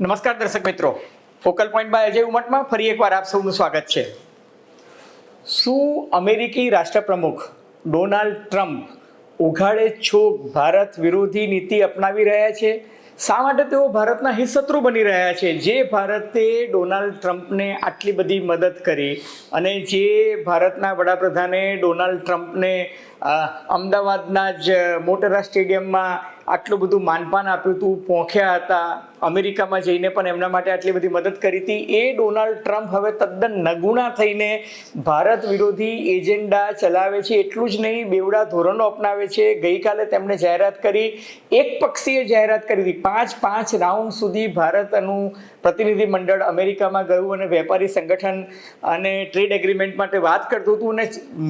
નમસ્કાર દર્શક મિત્રો. ફોકલ પોઈન્ટ બાય અજય ઉમટમાં ફરી એકવાર આપ સૌનું સ્વાગત છે. શું અમેરિકી રાષ્ટ્રપ્રમુખ ડોનાલ્ડ ટ્રમ્પ ઉઘાડે છોક ભારત વિરોધી નીતિ અપનાવી રહ્યા છે? શા માટે તેઓ ભારતના હિતશત્રુ બની રહ્યા છે? જે ભારતે ડોનાલ્ડ ટ્રમ્પને આટલી બધી મદદ કરી અને જે ભારતના વડાપ્રધાને ડોનાલ્ડ ટ્રમ્પને અમદાવાદના જ મોટેરા સ્ટેડિયમમાં આટલું બધું માનપાન આપ્યું હતું, પહોંચ્યા હતા અમેરિકામાં જઈને પણ એમના માટે આટલી બધી મદદ કરી હતી. એ ડોનાલ્ડ ટ્રમ્પ હવે તદ્દન નગુણા થઈને ભારત વિરોધી એજન્ડા ચલાવે છે. એટલું જ નહીં, બેવડા ધોરણો અપનાવે છે. ગઈકાલે તેમણે જાહેરાત કરી, એક પક્ષીય જાહેરાત કરી હતી. પાંચ પાંચ રાઉન્ડ સુધી ભારતનું પ્રતિનિધિ મંડળ અમેરિકામાં ગયું અને વેપારી સંગઠન અને ટ્રેડ એગ્રીમેન્ટ માટે વાત કરતું હતું અને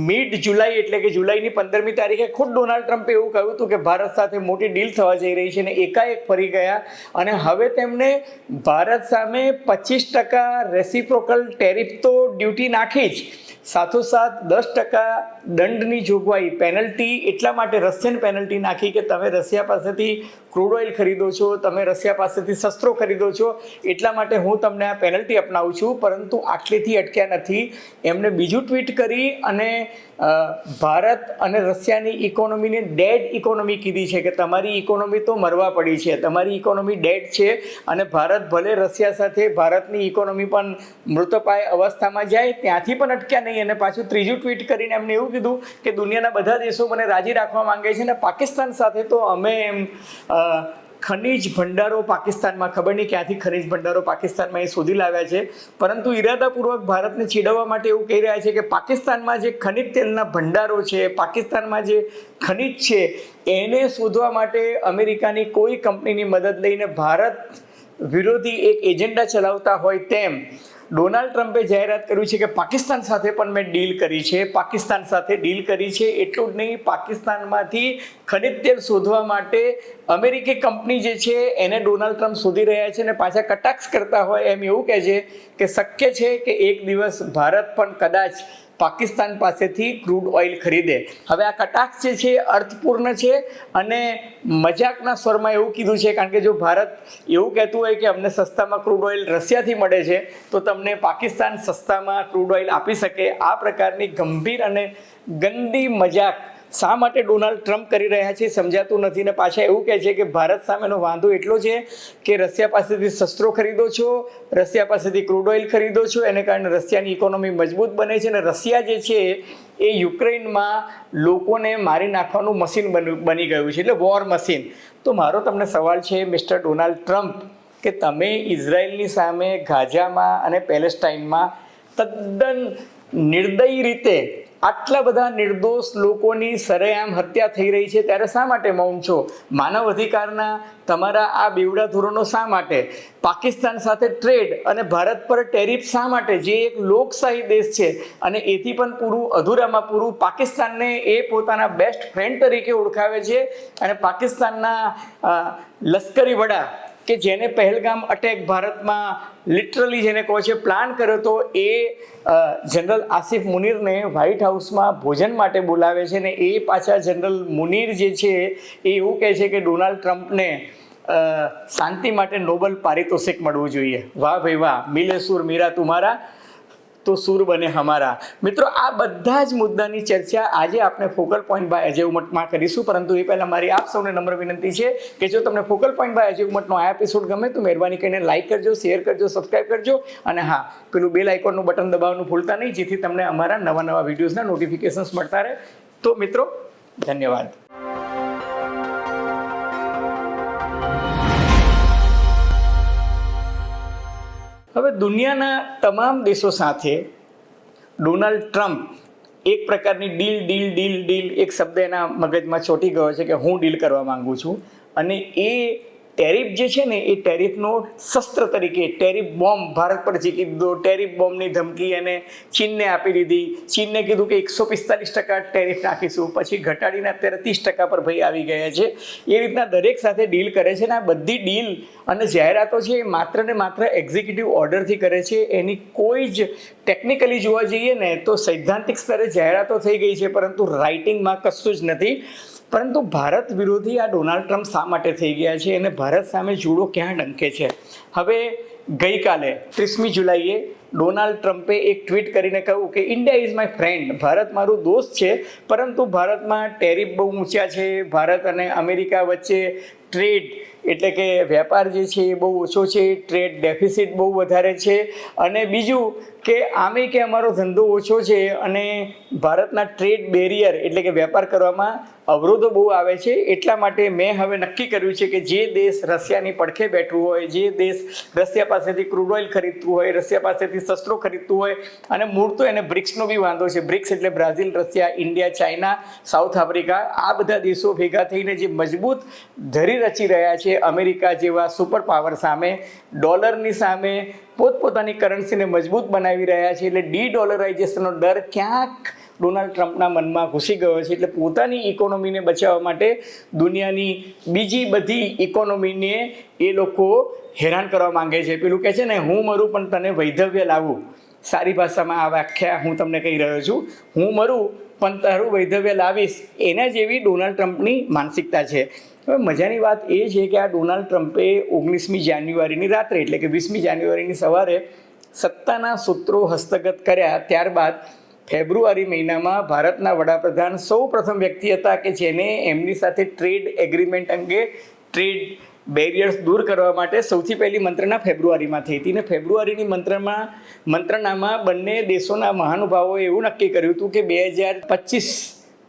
મિડ જુલાઈ એટલે કે જુલાઈની પંદરમી તારીખે ખુદ ડોનાલ્ડ ટ્રમ્પે એવું કહ્યું હતું કે ભારત સાથે મોટી ડીલ થવા જઈ રહી છે અને એકાએક ફરી ગયા અને હવે તેમને ભારત સામે પચીસ ટકા રેસિપ્રોકલ ટેરિફ તો ડ્યુટી નાખી જ. સાથોસાથ દસ ટકા દંડની જોગવાઈ પેનલ્ટી એટલા માટે રશિયન પેનલ્ટી નાખી કે તમે રશિયા પાસેથી ક્રૂડ ઓઇલ ખરીદો છો, તમે રશિયા પાસેથી શસ્ત્રો ખરીદો છો, એટલા માટે હું તમને આ પેનલ્ટી અપનાવું છું. પરંતુ આટલેથી અટક્યા નથી. એમણે બીજું ટ્વીટ કરી અને ભારત અને રશિયાની ઇકોનોમીને ડેડ ઇકોનોમી કીધી છે કે તમારી ઇકોનોમી તો મરવા પડી છે. તમારી ઇકોનોમી ડેડ છે અને ભારત ભલે રશિયા સાથે ભારતની ઇકોનોમી પણ મૃતપાય અવસ્થામાં જાય, ત્યાંથી પણ અટક્યા નહીં. અને પાછું ત્રીજું ટ્વીટ કરીને એમને એવું કીધું કે દુનિયાના બધા દેશો મને રાજી રાખવા માંગે છે અને પાકિસ્તાન સાથે તો અમે એમ ખનીજ ભંડારો પાકિસ્તાનમાં ખબર નહીં ક્યાંથી ખનીજ ભંડારો પાકિસ્તાનમાં એ શોધી લાવ્યા છે. પરંતુ ઇરાદાપૂર્વક ભારતને છેડવવા માટે એવું કહી રહ્યા છે કે પાકિસ્તાનમાં જે ખનિજ તેલના ભંડારો છે, પાકિસ્તાનમાં જે ખનિજ છે, એને શોધવા માટે અમેરિકાની કોઈ કંપનીની મદદ લઈને ભારત વિરોધી એક એજન્ડા ચલાવતા હોય તેમ ડોનાલ્ડ ટ્રમ્પે જાહેરાત કર્યું છે કે પાકિસ્તાન સાથે પણ મેં ડીલ કરી છે. પાકિસ્તાન સાથે ડીલ કરી છે એટલું જ નહીં, પાકિસ્તાનમાંથી ખનિજ તેલ શોધવા માટે અમેરિકી કંપની જે છે એને ડોનાલ્ડ ટ્રમ્પ શોધી રહ્યા છે અને પાછા કટાક્ષ કરતા હોય એમ એવું કહે છે કે શક્ય છે કે એક દિવસ ભારત પણ કદાચ પાકિસ્તાન પાસેથી ક્રૂડ ઓઇલ ખરીદે. હવે આ કટાક્ષ જે છે અર્થપૂર્ણ છે અને મજાકના સ્વરમાં એવું કીધું છે, કારણ કે જો ભારત એવું કહેતું હોય કે અમને સસ્તામાં ક્રૂડ ઓઇલ રશિયાથી મળે છે, તો તમને પાકિસ્તાન સસ્તામાં ક્રૂડ ઓઇલ આપી શકે. આ પ્રકારની ગંભીર અને ગંદી મજાક શા માટે ડોનાલ્ડ ટ્રમ્પ કરી રહ્યા છે સમજાતું નથી ને પાછા એવું કહે છે કે ભારત સામેનો વાંધો એટલો છે કે રશિયા પાસેથી શસ્ત્રો ખરીદો છો, રશિયા પાસેથી ક્રૂડ ઓઇલ ખરીદો છો, એને કારણે રશિયાની ઇકોનોમી મજબૂત બને છે અને રશિયા જે છે એ યુક્રેનમાં લોકોને મારી નાખવાનું મશીન બની ગયું છે, એટલે વોર મશીન. તો મારો તમને સવાલ છે, મિસ્ટર ડોનાલ્ડ ટ્રમ્પ, કે તમે ઇઝરાયલની સામે ગાઝામાં અને પેલેસ્ટાઇનમાં તદ્દન નિર્દયી રીતે આટલા બધા નિર્દોષ લોકોની સરેઆમ હત્યા થઈ રહી છે, ત્યારે શા માટે મૌન છો? માનવ અધિકારના તમારા આ બેવડા ધોરણો શા માટે? પાકિસ્તાન સાથે ટ્રેડ અને ભારત પર ટેરિફ શા માટે? જે એક લોકશાહી દેશ છે અને એથી પણ પૂરું, અધૂરામાં પૂરું પાકિસ્તાનને એ પોતાના બેસ્ટ ફ્રેન્ડ તરીકે ઓળખાવે છે અને પાકિસ્તાનના લશ્કરી વડા કે જેને પહેલગામ અટેક ભારતમાં લિટરલી જેને કહો છે પ્લાન કર્યો તો એ જનરલ આસિફ મુનીરને વ્હાઇટ હાઉસમાં ભોજન માટે બોલાવે છે ને એ પાછા જનરલ મુનીર જે છે, એ એવું કહે છે કે ડોનાલ્ડ ટ્રમ્પને શાંતિ માટે નોબલ પારિતોષિક મળવું જોઈએ. વાહ ભાઈ વાહ મિલે સુર મીરા તુમારા. તો સૂર બને હમારા. મિત્રો, આ બધા જ મુદ્દાની ચર્ચા આજે આપણે ફોકલ પોઈન્ટ બાય અજય ઉમટમાં કરીશું. પરંતુ એ પહેલાં મારી આપ સૌને નમ્ર વિનંતી છે કે જો તમને ફોકલ પોઈન્ટ બાય અજય ઉમટનો આ એપિસોડ ગમે, તો મહેરબાની કરીને લાઇક કરજો શેર કરજો સબસ્ક્રાઇબ કરજો. અને હા, પેલું બેલ આઇકોનનું બટન દબાવવાનું ભૂલતા નહીં, જેથી તમને અમારા નવા નવા વિડીયોઝના નોટિફિકેશન્સ મળતા રહે. તો મિત્રો, ધન્યવાદ. હવે દુનિયાના તમામ દેશો સાથે ડોનાલ્ડ ટ્રમ્પ એક પ્રકારની ડીલ ડીલ ડીલ ડીલ, એક શબ્દ એના મગજમાં ચોંટી ગયો છે કે હું ડીલ કરવા માગું છું. અને એ ટેરિફ જે છે ને, એ ટેરિફનો શસ્ત્ર તરીકે, ટેરિફ બોમ્બ, ભારત પર જીકી દીધો ટેરિફ બોમ્બની ધમકી એને ચીનને આપી દીધી. ચીનને કીધું કે એકસો પિસ્તાલીસ ટકા ટેરિફ નાખીશું પછી ઘટાડીને અત્યારે ત્રીસ ટકા પર ભાઈ આવી ગયા છે. એ રીતના દરેક સાથે ડીલ કરે છે ને, આ બધી ડીલ અને જાહેરાતો છે એ માત્ર ને માત્ર એક્ઝિક્યુટિવ ઓર્ડરથી કરે છે. એની કોઈ જ ટેકનિકલી જોવા જઈએ ને, તો સૈદ્ધાંતિક સ્તરે જાહેરાતો થઈ ગઈ છે, પરંતુ રાઇટિંગમાં કશું જ નથી. પરંતુ ભારત વિરોધી આ ડોનાલ્ડ ટ્રમ્પ શા માટે થઈ ગયા છે અને ભારત સામે જુડો ક્યાં ડંકે છે? હવે ગઈકાલે ત્રીસમી જુલાઈએ ડોનાલ્ડ ટ્રમ્પે એક ટ્વીટ કરીને કહ્યું કે India is my friend, Bharat મારું દોસ્ત છે, પરંતુ ભારતમાં ટેરિફ બહુ ઊંચા છે, ભારત અને અમેરિકા વચ્ચે ટ્રેડ એટલે કે વેપાર જે છે એ બહુ ઓછો છે, ટ્રેડ ડેફિસિટ બહુ વધારે છે અને બીજું કે આમે કે અમારો ધંધો ઓછો છે અને ભારતના ટ્રેડ બેરિયર એટલે કે વેપાર કરવામાં અવરોધો બહુ આવે છે, એટલા માટે મેં હવે નક્કી કર્યું છે કે જે દેશ રશિયાની પડખે બેઠું હોય, જે દેશ રશિયા પાસેથી ક્રૂડ ઓઇલ ખરીદતું હોય, રશિયા પાસેથી શસ્ત્રો ખરીદતું હોય, અને મૂળ તો એને બ્રિક્સનો બી વાંધો છે. બ્રિક્સ એટલે Brazil, Russia, India, China, South Africa, આ બધા દેશો ભેગા થઈને જે મજબૂત ધરી રચી રહ્યા છે અમેરિકા જેવા સુપર પાવર સામે ડોલરની સામે પોતપોતાની કરન્સીને મજબૂત બનાવી રહ્યા છે એટલે ડી ડોલરાઇઝેશનનો ડર ક્યાંક ડોનાલ્ડ ટ્રમ્પના મનમાં ઘૂસી ગયો છે એટલે પોતાની ઇકોનોમીને બચાવવા માટે દુનિયાની બીજી બધી ઇકોનોમીને એ લોકો હેરાન કરવા માંગે છે. પેલું કહે છે ને, હું મરું પણ તને વૈધવ્ય લાવું. સારી ભાષામાં આ વ્યાખ્યા હું તમને કહી રહ્યો છું. હું મરું પણ તારું વૈધવ્ય લાવીશ. એના જેવી ડોનાલ્ડ ટ્રમ્પની માનસિકતા છે. હવે મજાની વાત એ છે કે આ ડોનાલ્ડ ટ્રમ્પે ઓગણીસમી જાન્યુઆરીની રાત્રે, એટલે કે વીસમી જાન્યુઆરીની સવારે સત્તાના સૂત્રો હસ્તગત કર્યા, ત્યારબાદ ફેબ્રુઆરી મહિનામાં ભારતના વડાપ્રધાન સૌ પ્રથમ વ્યક્તિ હતા કે જેને એમની સાથે ટ્રેડ એગ્રીમેન્ટ અંગે ટ્રેડ બેરિયર્સ દૂર કરવા માટે સૌથી પહેલી મંત્રણા ફેબ્રુઆરીમાં થઈ હતી. ને ફેબ્રુઆરીની મંત્રમાં મંત્રણામાં બંને દેશોના મહાનુભાવોએ એવું નક્કી કર્યું હતું કે બે હજાર પચીસ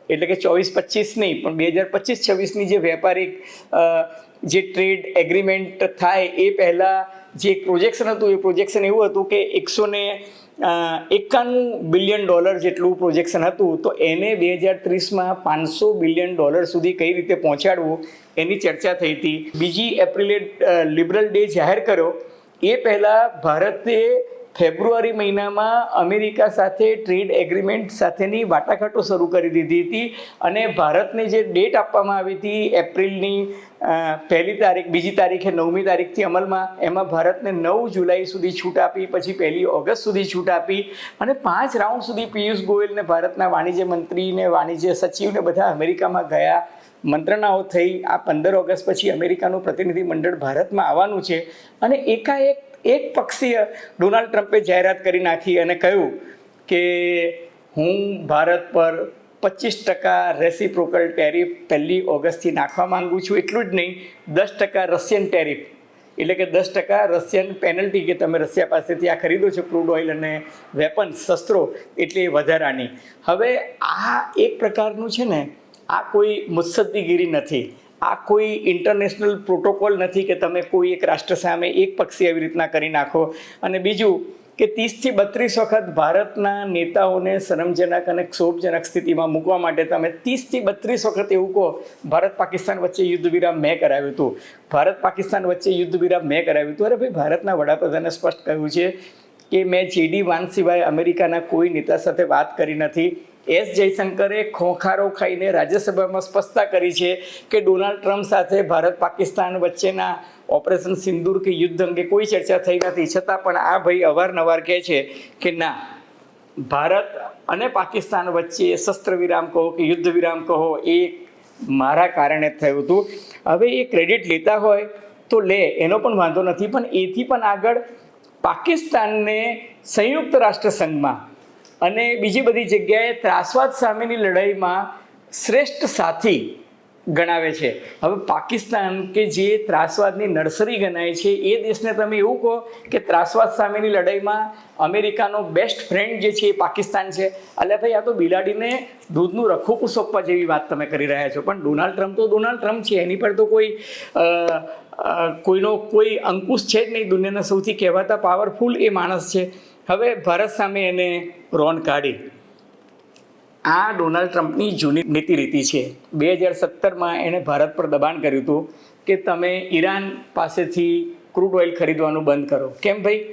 એટલે કે ચોવીસ પચીસ નહીં, પણ બે હજાર પચીસ, છવ્વીસની જે વેપારિક જે ટ્રેડ એગ્રીમેન્ટ થાય એ પહેલાં જે પ્રોજેક્શન હતું, એ પ્રોજેક્શન એવું હતું કે એકસો ને એકાણું બિલિયન ડોલર જેટલું પ્રોજેક્શન હતું, તો એને બે હજાર ત્રીસમાં પાંચસો બિલિયન ડોલર સુધી કઈ રીતે પહોંચાડવું, એની ચર્ચા થઈ હતી. બીજી એપ્રિલે લિબરલ ડે જાહેર કર્યો. એ પહેલાં ભારતે ફેબ્રુઆરી મહિનામાં અમેરિકા સાથે ટ્રેડ એગ્રીમેન્ટ સાથેની વાટાઘાટો શરૂ કરી દીધી હતી અને ભારતને જે ડેટ આપવામાં આવી હતી એપ્રિલની પહેલી તારીખ, બીજી તારીખે નવમી તારીખથી અમલમાં, એમાં ભારતને નવ જુલાઈ સુધી છૂટ આપી, પછી પહેલી ઓગસ્ટ સુધી છૂટ આપી અને પાંચ રાઉન્ડ સુધી પિયુષ ગોયલને ભારતના વાણિજ્ય મંત્રીને, વાણિજ્ય સચિવને બધા અમેરિકામાં ગયા. મંત્રણાઓ થઈ. આ પંદર ઓગસ્ટ પછી અમેરિકાનું પ્રતિનિધિ મંડળ ભારતમાં આવવાનું છે અને એકાએક એક પક્ષીય ડોનાલ્ડ ટ્રમ્પે જાહેરાત કરી નાખી અને કહ્યું કે હું ભારત પર પચીસ ટકા રેસિપ્રોકલ ટેરિફ પહેલી ઓગસ્ટથી નાખવા માગું છું. એટલું જ નહીં, દસ ટકા રશિયન ટેરિફ, એટલે કે દસ ટકા રશિયન પેનલ્ટી કે તમે રશિયા પાસેથી આ ખરીદો છો, ક્રૂડ ઓઇલ અને વેપન્સ, શસ્ત્રો, એટલે વધારાની. હવે આ એક પ્રકારનું છે ને, આ કોઈ મુત્સદ્દીગીરી નથી. આ કોઈ ઇન્ટરનેશનલ પ્રોટોકોલ નથી કે તમે કોઈ એક રાષ્ટ્ર સામે એક પક્ષી આવી રીતના કરી નાખો. અને બીજું કે ત્રીસથી બત્રીસ વખત ભારતના નેતાઓને શરમજનક અને ક્ષોભજનક સ્થિતિમાં મૂકવા માટે તમે ત્રીસથી બત્રીસ વખત એવું કહો, ભારત પાકિસ્તાન વચ્ચે યુદ્ધ વિરામ મેં કરાવ્યું હતું. ભારત પાકિસ્તાન વચ્ચે યુદ્ધ વિરામ મેં કરાવ્યું હતું. અરે ભાઈ, ભારતના વડાપ્રધાને સ્પષ્ટ કહ્યું છે કે મેં જેડી વાન સિવાય અમેરિકાના કોઈ નેતા સાથે વાત કરી નથી. એસ જયશંકરે ખોખારો ખાઈને રાજ્યસભામાં સ્પષ્ટતા કરી છે કે ડોનાલ્ડ ટ્રમ્પ સાથે ભારત પાકિસ્તાન વચ્ચેના ઓપરેશન સિંદૂર કે યુદ્ધ અંગે કોઈ ચર્ચા થઈ નથી. છતાં પણ આ ભાઈ અવારનવાર કહે છે કે ના, ભારત અને પાકિસ્તાન વચ્ચે શસ્ત્ર વિરામ કહો કે યુદ્ધ વિરામ કહો, એ મારા કારણે થયું હતું. હવે એ ક્રેડિટ લેતા હોય તો લે, એનો પણ વાંધો નથી. પણ એથી પણ આગળ પાકિસ્તાનને સંયુક્ત રાષ્ટ્ર સંઘમાં અને બીજી બધી જગ્યાએ ત્રાસવાદ સામેની લડાઈમાં શ્રેષ્ઠ સાથી ગણાવે છે. હવે પાકિસ્તાન કે જે ત્રાસવાદની નર્સરી ગણાય છે, એ દેશને તમે એવું કહો કે ત્રાસવાદ સામેની લડાઈમાં અમેરિકાનો બેસ્ટ ફ્રેન્ડ જે છે એ પાકિસ્તાન છે. એટલે ભાઈ, આ તો બિલાડીને દૂધનું રખોપું સોંપવા જેવી વાત તમે કરી રહ્યા છો. પણ ડોનાલ્ડ ટ્રમ્પ તો ડોનાલ્ડ ટ્રમ્પ છે, એની પર તો કોઈ કોઈનો કોઈ અંકુશ છે જ નહીં દુનિયાના સૌથી કહેવાતા પાવરફુલ એ માણસ છે. હવે ભારત સામે એને રોન કાઢી. આ ડોનાલ્ડ ટ્રમ્પની જૂની નીતિ રીતિ છે. બે હજાર સત્તરમાં એણે ભારત પર દબાણ કર્યું હતું કે તમે ઈરાન પાસેથી ક્રૂડ ઓઇલ ખરીદવાનું બંધ કરો. કેમ ભાઈ?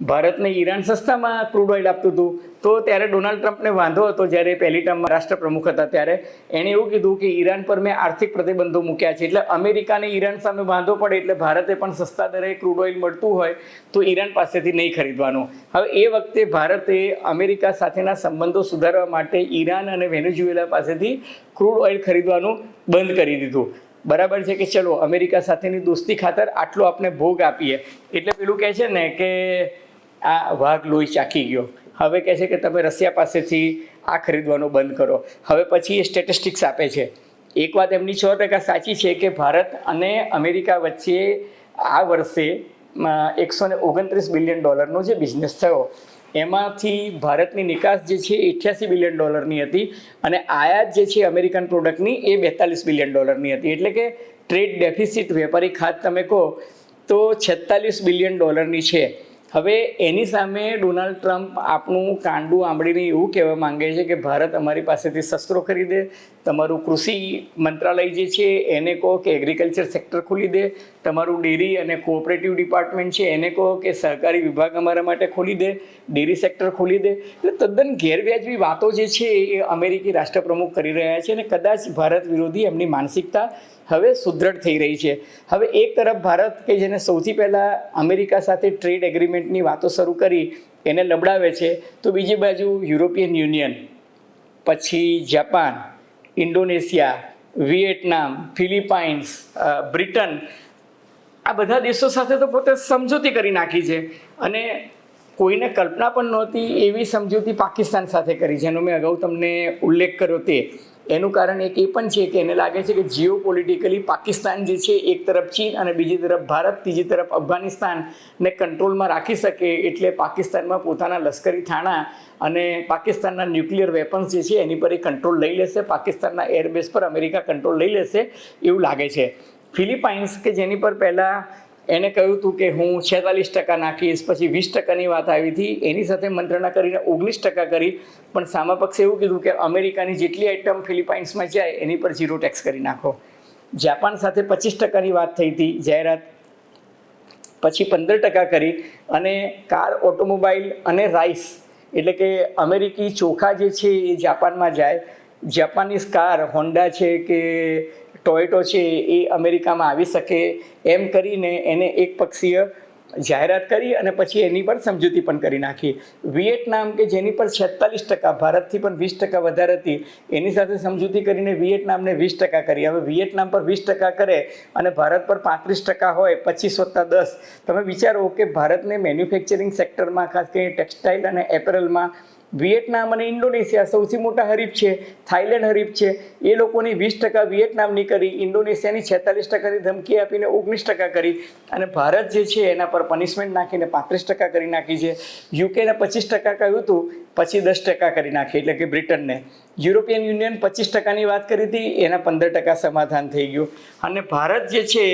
ભારતને ઈરાન સસ્તામાં ક્રૂડ ઓઇલ આપતું હતું. તો ત્યારે ડોનાલ્ડ ટ્રમ્પને વાંધો હતો જ્યારે પહેલી ટર્મમાં રાષ્ટ્રપ્રમુખ હતા ત્યારે. એણે એવું કીધું કે ઈરાન પર મેં આર્થિક પ્રતિબંધો મૂક્યા છે એટલે અમેરિકાને ઈરાન સામે વાંધો પડે એટલે ભારતે પણ સસ્તા દરે ક્રૂડ ઓઇલ મળતું હોય તો ઈરાન પાસેથી નહીં ખરીદવાનું. હવે એ વખતે ભારતે અમેરિકા સાથેના સંબંધો સુધારવા માટે ઈરાન અને વેનેઝુએલા પાસેથી ક્રૂડ ઓઇલ ખરીદવાનું બંધ કરી દીધું. બરાબર છે કે ચલો, અમેરિકા સાથેની દોસ્તી ખાતર આટલો આપણે ભોગ આપીએ. એટલે પેલું કહે છે ને કે આ વાઘ લોહી ચાખી ગયો. હવે કહે છે કે તમે રશિયા પાસેથી આ ખરીદવાનું બંધ કરો. હવે પછી એ સ્ટેટિસ્ટિક્સ આપે છે. એક વાત એમની છ ટકા સાચી છે કે ભારત અને અમેરિકા વચ્ચે આ વર્ષે એકસો ને ઓગણત્રીસ બિલિયન ડોલરનો જે બિઝનેસ થયો, એમાંથી ભારતની નિકાસ જે છે અઠ્યાસી બિલિયન ડોલરની હતી અને આયાત જે છે અમેરિકન પ્રોડક્ટની એ બેતાલીસ બિલિયન ડોલરની હતી. એટલે કે ટ્રેડ ડેફિસિટ વેપારી ખાત તમે કહો, તો છેતાલીસ બિલિયન ડોલરની છે. હવે એની સામે ડોનાલ્ડ ટ્રમ્પ આપણું કાંડું આંબળીને એવું કહેવા માંગે છે કે ભારત અમારી પાસેથી શસ્ત્રો ખરીદે, તમારું કૃષિ મંત્રાલય જે છે એને કહો કે એગ્રીકલ્ચર સેક્ટર ખોલી દે, તમારું ડેરી અને કોઓપરેટિવ ડિપાર્ટમેન્ટ છે એને કહો કે સહકારી વિભાગ અમારા માટે ખોલી દે, ડેરી સેક્ટર ખોલી દે. એટલે તદ્દન ગેરવ્યાજબી વાતો જે છે એ અમેરિકી રાષ્ટ્રપ્રમુખ કરી રહ્યા છે અને કદાચ ભારત વિરોધી એમની માનસિકતા હવે સુદૃઢ થઈ રહી છે. હવે એક તરફ ભારત કે જેને સૌથી પહેલાં અમેરિકા સાથે ટ્રેડ એગ્રીમેન્ટની વાતો શરૂ કરી, એને લબડાવે છે, તો બીજી બાજુ યુરોપિયન યુનિયન, પછી Japan, Indonesia Vietnam Philippines Britain, આ બધા દેશો સાથે તો પોતે સમજૂતી કરી નાખી છે. અને કોઈને કલ્પના પણ નહોતી એવી સમજૂતી પાકિસ્તાન સાથે કરી, જેનો મેં અગાઉ તમને ઉલ્લેખ કર્યો તે. એનું કારણ એક એ પણ છે કે એને લાગે છે કે જીઓ પોલિટિકલી પાકિસ્તાન જે છે એક તરફ ચીન અને બીજી તરફ ભારત, ત્રીજી તરફ અફઘાનિસ્તાનને કંટ્રોલમાં રાખી શકે એટલે પાકિસ્તાનમાં પોતાના લશ્કરી થાણા અને પાકિસ્તાનના ન્યુક્લિયર વેપન્સ જે છે એની પર એ કંટ્રોલ લઈ લેશે, પાકિસ્તાનના એરબેઝ પર અમેરિકા કંટ્રોલ લઈ લેશે એવું લાગે છે. ફિલિપાઇન્સ કે જેની પર પહેલાં એને કહ્યું હતું કે હું છેતાલીસ ટકા નાખીશ, પછી વીસ ટકાની વાત આવી હતી. એની સાથે મંત્રણા કરીને ઓગણીસ ટકા કરી, પણ સામા પક્ષે એવું કીધું કે અમેરિકાની જેટલી આઇટમ ફિલિપાઇન્સમાં જાય, એની પર ઝીરો ટેક્સ કરી નાખો. જાપાન સાથે પચીસ ટકાની વાત થઈ હતી, જાહેરાત. પછી પંદર ટકા કરી અને કાર, ઓટોમોબાઈલ અને રાઈસ એટલે કે અમેરિકી ચોખા જે છે એ જાપાનમાં જાય. જાપાનીઝ કાર, હોન્ડા છે કે ટોયોટો છે એ અમેરિકામાં આવી શકે એમ કરીને એને એક પક્ષીય જાહેરાત કરી અને પછી એની પર સમજૂતી પણ કરી નાખી. વિયેટનામ કે જેની પર છેતાલીસ ટકા, ભારતથી પણ વીસ ટકા વધારે હતી, એની સાથે સમજૂતી કરીને વિયેટનામને વીસ ટકા કરી. હવે વિયેટનામ પર વીસ ટકા કરે અને ભારત પર પાંત્રીસ ટકા હોય પચીસ વત્તા દસ. તમે વિચારો કે ભારતને મેન્યુફેક્ચરિંગ સેક્ટરમાં ખાસ કરીને ટેક્સટાઇલ અને એપરલમાં વિયેટનામ અને ઇન્ડોનેશિયા સૌથી મોટા હરીફ છે થાઈલેન્ડ હરીફ છે. એ લોકોની વીસ ટકા વિયેટનામની કરી, ઇન્ડોનેશિયાની છેતાલીસ ટકાની ધમકી આપીને ઓગણીસ ટકા કરી અને ભારત જે છે એના પર પનિશમેન્ટ નાખીને પાંત્રીસ ટકા કરી નાખી છે. યુકેને પચીસ ટકા કહ્યું હતું, પછી દસ ટકા કરી નાખી, એટલે કે બ્રિટનને. યુરોપિયન યુનિયન પચીસ ટકાની વાત કરી હતી, એના પંદર ટકા સમાધાન થઈ ગયું. અને ભારત જે છે,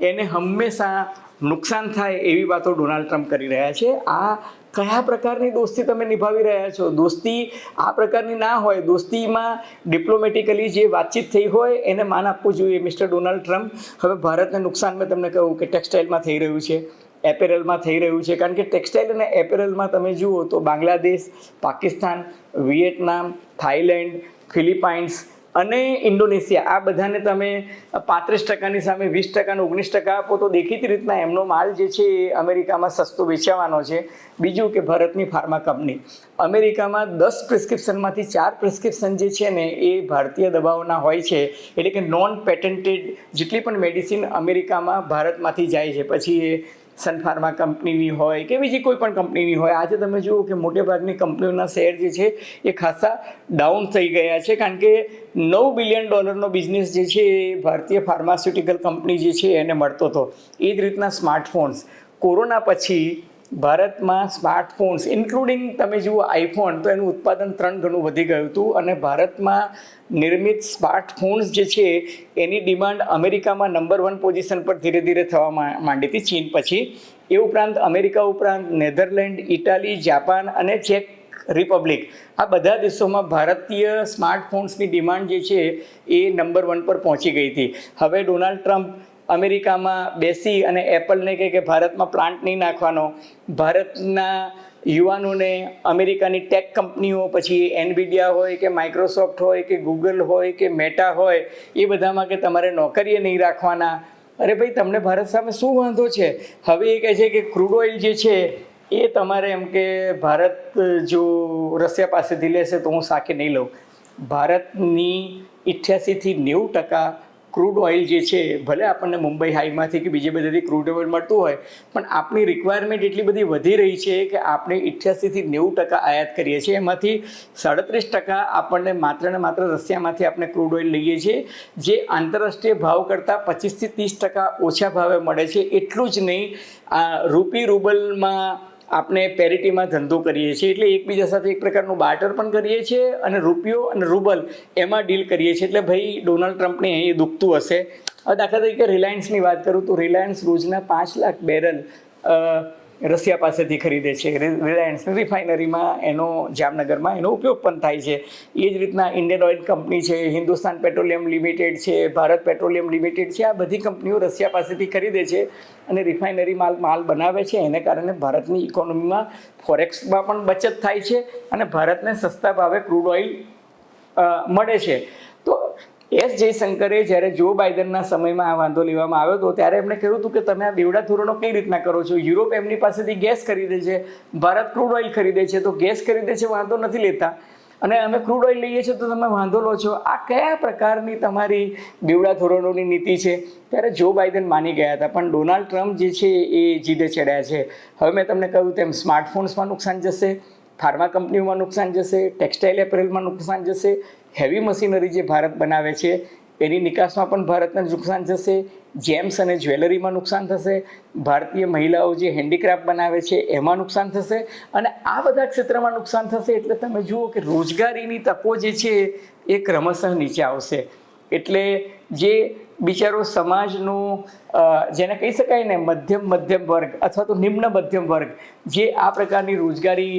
એને હંમેશા નુકસાન થાય એવી વાતો ડોનાલ્ડ ટ્રમ્પ કરી રહ્યા છે. આ કયા પ્રકારની દોસ્તી તમે નિભાવી રહ્યા છો? દોસ્તી આ પ્રકારની ના હોય. દોસ્તીમાં ડિપ્લોમેટિકલી જે વાતચીત થઈ હોય, એને માન આપવું જોઈએ. મિસ્ટર ડોનાલ્ડ ટ્રમ્પ હવે ભારતને નુકસાન મેં તમને કહું કે ટેક્સટાઇલમાં થઈ રહ્યું છે એપેરલમાં થઈ રહ્યું છે. કારણ કે ટેક્સટાઇલ અને એપેરલમાં તમે જુઓ તો Bangladesh, Pakistan Vietnam Thailand Philippines અને ઇન્ડોનેશિયા, આ બધાને તમે પાંત્રીસ ટકાની સામે, વીસ ટકાને, ઓગણીસ ટકા આપો તો દેખીતી રીતના એમનો માલ જે છે એ અમેરિકામાં સસ્તો વેચાવાનો છે. બીજું કે ભારતની ફાર્મા કંપની. અમેરિકામાં દસ પ્રિસ્ક્રિપ્શનમાંથી ચાર પ્રિસ્ક્રિપ્શન જે છે ને, એ ભારતીય દવાઓના હોય છે. એટલે કે નોન પેટન્ટેડ જેટલી પણ મેડિસિન અમેરિકામાં ભારતમાંથી જાય છે. પછી એ સન ફાર્મા કંપનીની હોય કે બીજી કોઈ પણ કંપનીની હોય. આજે તમે જુઓ કે મોટે ભાગની કંપનીઓના શેર જે છે એ ખાસા ડાઉન થઈ ગયા છે. કારણ કે નવ બિલિયન ડોલરનો બિઝનેસ જે છે એ ભારતીય ફાર્માસ્યુટિકલ કંપની જે છે એને મળતો હતો. એ જ રીતના સ્માર્ટફોન્સ કોરોના પછી ભારતમાં સ્માર્ટફોન્સ ઇન્ક્લુડિંગ તમે જુઓ આઈફોન તો એનું ઉત્પાદન ત્રણ ગણું વધી ગયું હતું અને ભારતમાં નિર્મિત સ્માર્ટફોન્સ જે છે, એની ડિમાન્ડ અમેરિકામાં નંબર વન પોઝિશન પર ધીરે ધીરે થવા માંડી હતી. ચીન પછી એ ઉપરાંત અમેરિકા ઉપરાંત નેધરલેન્ડ, ઇટાલી, જાપાન અને ચેક રિપબ્લિક. આ બધા દેશોમાં ભારતીય સ્માર્ટફોન્સની ડિમાન્ડ જે છે, એ નંબર વન પર પહોંચી ગઈ હતી. હવે ડોનાલ્ડ ટ્રમ્પ અમેરિકામાં બેસી અને એપલને કહે કે ભારતમાં પ્લાન્ટ નહીં નાખવાનો. ભારતના યુવાનોને અમેરિકાની ટેક કંપનીઓ, પછી એનવીડિયા હોય કે માઇક્રોસોફ્ટ હોય કે ગૂગલ હોય કે મેટા હોય, એ બધામાં કે તમારે નોકરીએ નહીં રાખવાના. અરે ભાઈ, તમને ભારત સામે શું વાંધો છે? હવે એ કહે છે કે ક્રૂડ ઓઇલ જે છે, એ તમારે એમ કે ભારત જો રશિયા પાસેથી લેશે તો હું સાકે નહીં લઉં. ભારતની ઇઠ્યાસીથી નેવું ટકા ક્રૂડ ઓઇલ જે છે, ભલે આપણને મુંબઈ હાઈમાંથી કે બીજે બધેથી ક્રૂડ ઓઇલ મળતું હોય, પણ આપણી રિક્વાયરમેન્ટ એટલી બધી વધી રહી છે કે આપણે ઇઠ્યાસીથી નેવું ટકા આયાત કરીએ છીએ. એમાંથી સાડત્રીસ ટકા આપણને માત્ર ને માત્ર રશિયામાંથી આપણે ક્રૂડ ઓઇલ લઈએ છીએ, જે આંતરરાષ્ટ્રીય ભાવ કરતાં પચીસથી ત્રીસ ટકા ઓછા ભાવે મળે છે. એટલું જ નહીં, આ રૂપી રૂબલમાં આપણે પેરિટીમાં ધંધો કરીએ છીએ એટલે એકબીજા સાથે એક પ્રકારનું બાર્ટર પણ કરીએ છીએ અને રૂપિયો અને રૂબલ એમાં ડીલ કરીએ છીએ. એટલે ભાઈ, ડોનાલ્ડ ટ્રમ્પને એ દુખતું હશે. દાખલા તરીકે રિલાયન્સની વાત કરું તો રિલાયન્સ રોજના પાંચ લાખ બેરલ રશિયા પાસેથી ખરીદે છે. રિલાયન્સની રિફાઇનરીમાં એનો, જામનગરમાં એનો ઉપયોગ પણ થાય છે. એ જ રીતના ઇન્ડિયન ઓઇલ કંપની છે, હિન્દુસ્તાન પેટ્રોલિયમ લિમિટેડ છે, ભારત પેટ્રોલિયમ લિમિટેડ છે, આ બધી કંપનીઓ રશિયા પાસેથી ખરીદે છે અને રિફાઇનરી માલ માલ બનાવે છે. એને કારણે ભારતની ઇકોનોમીમાં ફોરેક્સમાં પણ બચત થાય છે અને ભારતને સસ્તા ભાવે ક્રૂડ ઓઇલ મળે છે. એસ જયશંકરે જ્યારે જો બાઇડનના સમયમાં આ વાંધો લેવામાં આવ્યો હતો, ત્યારે એમણે કહ્યું હતું કે તમે આ બેવડા ધોરણો કઈ રીતના કરો છો? યુરોપ એમની પાસેથી ગેસ ખરીદે છે, ભારત ક્રૂડ ઓઇલ ખરીદે છે, તો ગેસ ખરીદે છે વાંધો નથી લેતા. અને અમે ક્રૂડ ઓઇલ લઈએ છીએ તો તમે વાંધો લો છો. આ કયા પ્રકારની તમારી બેવડા ધોરણોની નીતિ છે? ત્યારે જો બાઇડન માની ગયા હતા, પણ ડોનાલ્ડ ટ્રમ્પ જે છે એ જીદે ચડ્યા છે. હવે મેં તમને કહ્યું તેમ સ્માર્ટફોન્સમાં નુકસાન જશે, ફાર્મા કંપનીઓમાં નુકસાન જશે, ટેક્સટાઇલ એપરેલમાં નુકસાન જશે હેવી મશીનરી જે ભારત બનાવે છે, એની નિકાસમાં પણ ભારતને નુકસાન થશે જેમ્સ અને જ્વેલરીમાં નુકસાન થશે, ભારતીય મહિલાઓ જે હેન્ડીક્રાફ્ટ બનાવે છે, એમાં નુકસાન થશે અને આ બધા ક્ષેત્રમાં નુકસાન થશે એટલે તમે જુઓ કે રોજગારીની તકો જે છે, એ ક્રમશઃ નીચે આવશે. એટલે જે બિચારો સમાજનો જેને કહી શકાય ને મધ્યમ મધ્યમ વર્ગ અથવા તો નિમ્ન મધ્યમ વર્ગ, જે આ પ્રકારની રોજગારી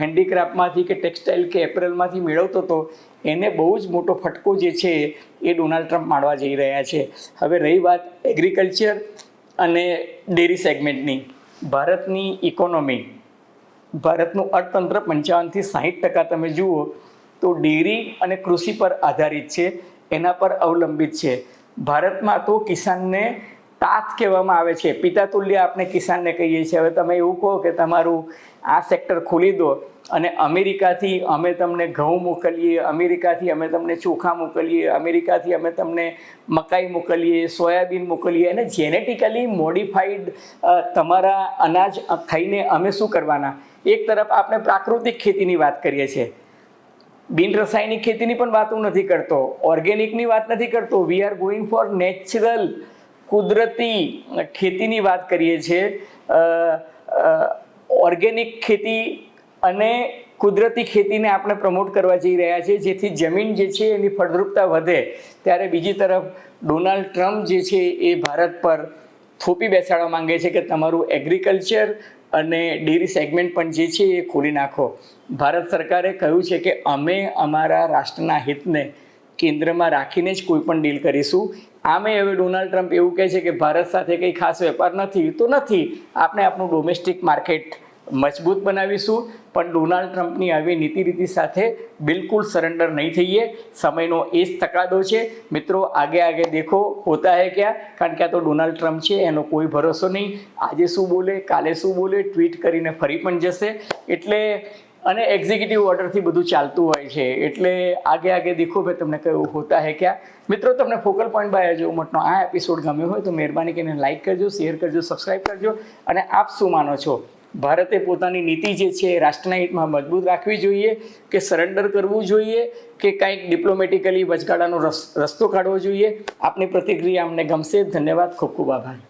હેન્ડીક્રાફ્ટમાંથી કે ટેક્સટાઇલ કે એપરલમાંથી મેળવતો હતો, એને બહુ જ મોટો ફટકો જે છે એ ડોનાલ્ડ ટ્રમ્પ માણવા જઈ રહ્યા છે. હવે રહી વાત એગ્રીકલ્ચર અને ડેરી સેગમેન્ટની. ભારતની ઇકોનોમી, ભારતનું અર્થતંત્ર પંચાવનથી સાહીઠ ટકા તમે જુઓ તો ડેરી અને કૃષિ પર આધારિત છે. એના પર અવલંબિત છે. ભારતમાં તો કિસાનને તાત કહેવામાં આવે છે. પિતા તુલ્ય આપણે કિસાનને કહીએ છીએ. હવે તમે એવું કહો કે તમારું આ સેક્ટર ખોલી દો અને અમેરિકાથી અમે તમને ઘઉં મોકલીએ, અમેરિકાથી અમે તમને ચોખા મોકલીએ, અમેરિકાથી અમે તમને મકાઈ મોકલીએ, સોયાબીન મોકલીએ અને જેનેટિકલી મોડિફાઈડ તમારા અનાજ થઈને અમે શું કરવાના? એક તરફ આપણે પ્રાકૃતિક ખેતીની વાત કરીએ છીએ. બિન રાસાયણિક ખેતીની પણ વાત હું નથી કરતો. ઓર્ગેનિકની વાત નથી કરતો. We are going for natural કુદરતી ખેતીની વાત કરીએ છીએ. ઓર્ગેનિક ખેતી અને કુદરતી ખેતીને આપણે પ્રમોટ કરવા જઈ રહ્યા છીએ. જેથી જમીન જે છે એની ફળદ્રુપતા વધે. ત્યારે બીજી તરફ ડોનાલ્ડ ટ્રમ્પ જે છે એ ભારત પર થોપી બેસાડવા માંગે છે કે તમારું એગ્રીકલ્ચર અને ડેરી સેગમેન્ટ પણ જે છે એ ખોલી નાખો. ભારત સરકારે કહ્યું છે કે અમે અમારા રાષ્ટ્રના હિતને કેન્દ્રમાં રાખીને જ કોઈ પણ ડીલ કરીશું. આમે હવે ડોનાલ્ડ ટ્રમ્પ એવું કહે છે કે ભારત સાથે કંઈ ખાસ વેપાર નથી, તો નથી. આપણે આપણું ડોમેસ્ટિક માર્કેટ મજબૂત બનાવીશું. પણ ડોનાલ્ડ ટ્રમ્પની આવી નીતિ રીતિ સાથે બિલકુલ સરેન્ડર નહીં થઈએ. સમયનો એ જ તકાદો છે. મિત્રો, આગે આગે દેખો, હોતા હે ક્યાં? કારણ કે આ તો ડોનાલ્ડ ટ્રમ્પ છે, એનો કોઈ ભરોસો નહીં. આજે શું બોલે, કાલે શું બોલે, ટ્વીટ કરીને ફરી પણ જશે. એટલે, અને એક્ઝિક્યુટિવ ઓર્ડરથી બધું ચાલતું હોય છે. એટલે આગે આગે દેખો ભાઈ તમને કહ્યું હોતા હે ક્યાં? મિત્રો, તમને ફોકલ પોઈન્ટ બાય અજય ઉમટનો આ એપિસોડ ગમ્યો હોય તો મહેરબાની કરીને લાઇક કરજો શેર કરજો સબસ્ક્રાઇબ કરજો, અને આપ શું માનો છો? ભારતે પોતાની નીતિ જે છે એ રાષ્ટ્રના હિતમાં મજબૂત રાખવી જોઈએ, કે સરેન્ડર કરવું જોઈએ, કે કંઈક ડિપ્લોમેટિકલી વચગાળાનો રસ, રસ્તો કાઢવો જોઈએ. આપની પ્રતિક્રિયા અમને ગમશે. ધન્યવાદ. ખૂબ ખૂબ આભાર.